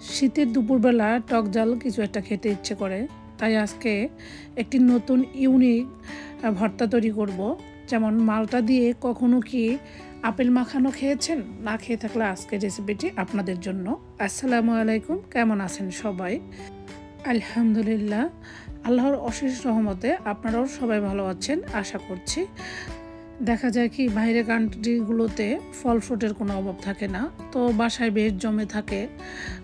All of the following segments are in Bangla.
শীতের দুপুরবেলা টক জাল কিছু একটা খেতে ইচ্ছে করে, তাই আজকে একটি নতুন ইউনিক ভর্তা তৈরি করব। যেমন মালটা দিয়ে কখনো কি আপেল মাখানো খেয়েছেন? না খেয়ে থাকলে আজকের রেসিপিটি আপনাদের জন্য। আসসালামু আলাইকুম, কেমন আছেন সবাই? আলহামদুলিল্লাহ, আল্লাহর অশেষ রহমতে আপনারাও সবাই ভালো আছেন, আশা করছি। দেখা যায় কি, বাইরের কান্ট্রিগুলোতে ফল ফ্রুটের কোনো অভাব থাকে না। তো বাসায় বেশ জমে থাকে।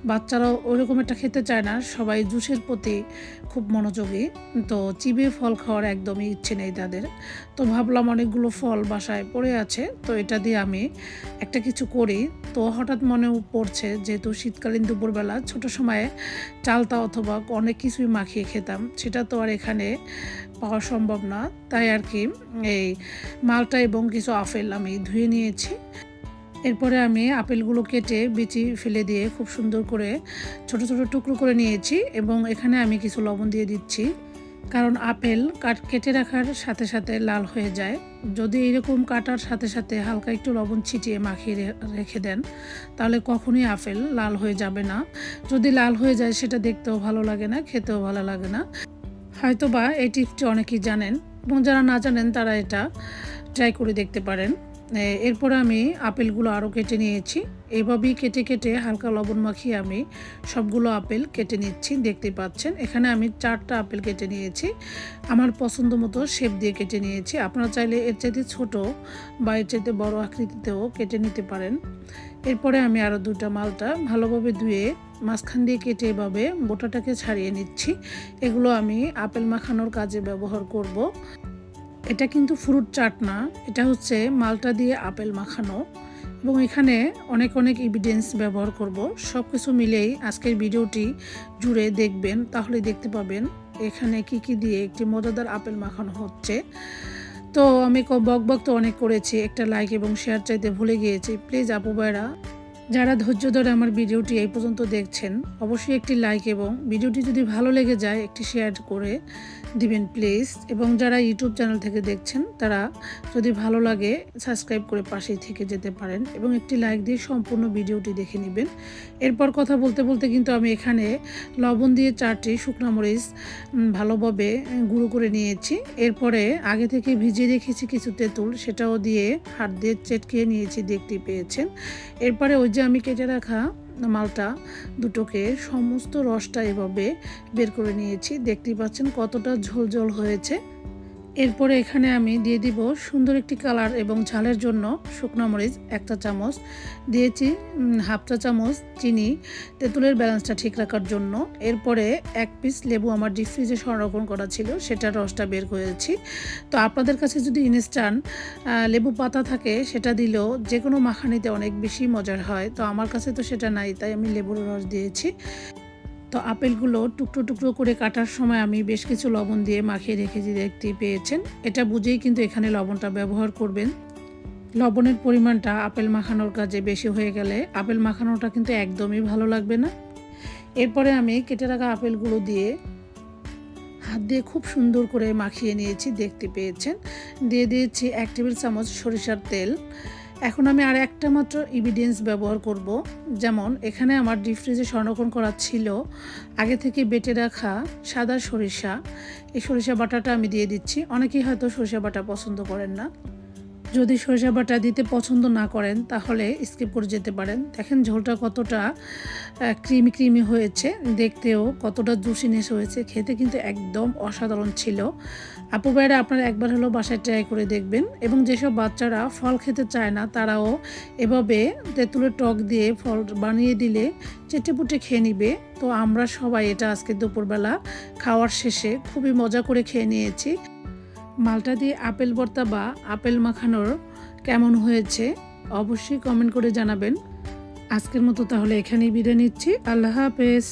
বাচ্চারাও ওইরকম একটা খেতে চায় না। সবাই জুসের প্রতি খুব মনোযোগী। তো চিবিয়ে ফল খাওয়ার একদমই ইচ্ছে নেই তাদের। তো ভাবলাম অনেকগুলো ফল বাসায় পড়ে আছে। তো এটা দিয়ে আমি একটা কিছু করি। তো হঠাৎ মনেও পড়ছে যেহেতু শীতকালীন দুপুরবেলা, ছোট সময়ে চালতা অথবা অনেক কিছুই মাখিয়ে খেতাম। সেটা তো আর এখানে পাওয়া সম্ভব না। তাই আর কি, এই মালটা এবং কিছু আপেল আমি ধুয়ে নিয়েছি। এরপরে আমি আপেলগুলো কেটে বিচি ফেলে দিয়ে খুব সুন্দর করে ছোট ছোট টুকরো করে নিয়েছি এবং এখানে আমি কিছু লবণ দিয়ে দিচ্ছি। কারণ আপেল কাট কেটে রাখার সাথে সাথে লাল হয়ে যায়। যদি এরকম কাটার সাথে সাথে হালকা একটু লবণ ছিটিয়ে মাখিয়ে রেখে দেন, তাহলে কখনোই আপেল লাল হয়ে যাবে না। যদি লাল হয়ে যায়, সেটা দেখতেও ভালো লাগে না, খেতেও ভালো লাগে না। হয়তোবা এই টিপসটি অনেকেই জানেন। এবং যারা না জানেন, তারা এটা ট্রাই করে দেখতে পারেন। এরপরে আমি আপেলগুলো আরও কেটে নিয়েছি। এভাবেই কেটে কেটে হালকা লবণ মাখিয়ে আমি সবগুলো আপেল কেটে নিচ্ছি, দেখতে পাচ্ছেন। এখানে আমি চারটা আপেল কেটে নিয়েছি। আমার পছন্দ মতো শেপ দিয়ে কেটে নিয়েছি। আপনারা চাইলে এর চাইতে ছোট বা এর চাইতে বড় আকৃতিতেও কেটে নিতে পারেন। এরপরে আমি আরও দুটা মালটা ভালোভাবে ধুয়ে মাঝখান দিয়ে কেটে এভাবে বোটাটাকে ছাড়িয়ে নিচ্ছি। এগুলো আমি আপেল মাখানোর কাজে ব্যবহার করব। এটা কিন্তু ফ্রুট চাট না, এটা হচ্ছে মালটা দিয়ে আপেল মাখানো এবং এখানে অনেক অনেক ইভিডেন্স ব্যবহার করব। সব কিছু মিলেই আজকের ভিডিওটি জুড়ে দেখবেন, তাহলে দেখতে পাবেন এখানে কি কি দিয়ে একটি মজাদার আপেল মাখানো হচ্ছে। তো আমি বক বক তো অনেক করেছি, একটা লাইক এবং শেয়ার চাইতে ভুলে গিয়েছি। প্লিজ আপু ভাইরা যারা ধৈর্য ধরে আমার ভিডিওটি এই পর্যন্ত দেখছেন, অবশ্যই একটি লাইক এবং ভিডিওটি যদি ভালো লেগে যায়, একটি শেয়ার করে দিবেন প্লিজ এবং যারা ইউটিউব চ্যানেল থেকে দেখছেন, তারা যদি ভালো লাগে সাবস্ক্রাইব করে পাশেই থেকে যেতে পারেন এবং একটি লাইক দিয়ে সম্পূর্ণ ভিডিওটি দেখে নেবেন। এরপর কথা বলতে বলতে কিন্তু আমি এখানে লবণ দিয়ে চারটি শুকনো মরিচ ভালোভাবে গুঁড়ো করে নিয়েছি। এরপরে আগে থেকে ভিজিয়ে রেখেছি কিছু তেঁতুল, সেটাও দিয়ে হাত দিয়ে চেটকিয়ে নিয়েছি, দেখতে পেয়েছেন। এরপরে ওই যে আমি কেটে রাখা মালটা দুটোকে সমস্ত রসটা এভাবে বের করে নিয়েছি। দেখতেই পাচ্ছেন কতটা ঝোল ঝোল হয়েছে। এরপরে এখানে আমি দিয়ে দিব সুন্দর একটি কালার এবং ঝালের জন্য শুকনো মরিচ একটা চামচ। দিয়েছি হাফ চা চামচ চিনি। তেঁতুলের ব্যালেন্সটা ঠিক রাখার জন্য। এরপরে এক পিস লেবু আমার ডিপ ফ্রিজে সংরক্ষণ করা ছিল সেটার রসটা বের করেছি। তো আপনাদের কাছে যদি ইনস্ট্যান্ট লেবু পাতা থাকে, সেটা দিলেও যে কোনো মাখানিতে অনেক বেশি মজার হয়। তো আমার কাছে তো সেটা নাই, তাই আমি লেবুর রস দিয়েছি। তো আপেলগুলো টুকরো টুকরো করে কাটার সময় আমি বেশ কিছু লবণ দিয়ে মাখিয়ে রেখেছি দেখতে পেয়েছেন। এটা বুঝেই কিন্তু এখানে লবণটা ব্যবহার করবেন। লবণের পরিমাণটা আপেল মাখানোর কাজে বেশি হয়ে গেলে আপেল মাখানোটা কিন্তু একদমই ভালো লাগবে না। এরপরে আমি কেটে রাখা আপেলগুলো দিয়ে হাত দিয়ে খুব সুন্দর করে মাখিয়ে নিয়েছি, দেখতে পেয়েছেন। দিয়ে দিয়েছি এক টেবিল চামচ সরিষার তেল। এখন আমি আর একটা মাত্র ইভিডেন্স ব্যবহার করব। যেমন, এখানে আমার ডিপ ফ্রিজে সংরক্ষণ করা ছিল। আগে থেকে বেটে রাখা সাদা সরিষা। এই সরিষা বাটাটা আমি দিয়ে দিচ্ছি। অনেকেই হয়তো সরিষা বাটা পছন্দ করেন না। যদি সরিষা বাটা দিতে পছন্দ না করেন, তাহলে স্কিপ করে যেতে পারেন। দেখেন ঝোলটা কতটা ক্রিমি ক্রিমি হয়েছে। দেখতেও কতটা জুসিনেস হয়েছে। খেতে কিন্তু একদম অসাধারণ ছিল। আপু ভাইরা, আপনারা একবার হলো বাসায় ট্রাই করে দেখবেন। এবং যেসব বাচ্চারা ফল খেতে চায় না, তারাও এভাবে তেঁতুলের টক দিয়ে ফল বানিয়ে দিলে চেটেপুটে খেয়ে নিবে। তো আমরা সবাই এটা আজকে দুপুরবেলা খাওয়ার শেষে খুবই মজা করে খেয়ে নিয়েছি। মালটা দিয়ে আপেল ভর্তা বা আপেল মাখানোর কেমন হয়েছে অবশ্যই কমেন্ট করে জানাবেন। আজকের মতো তাহলে এখানেই বিদায় নিচ্ছি। আল্লাহ হাফেজ।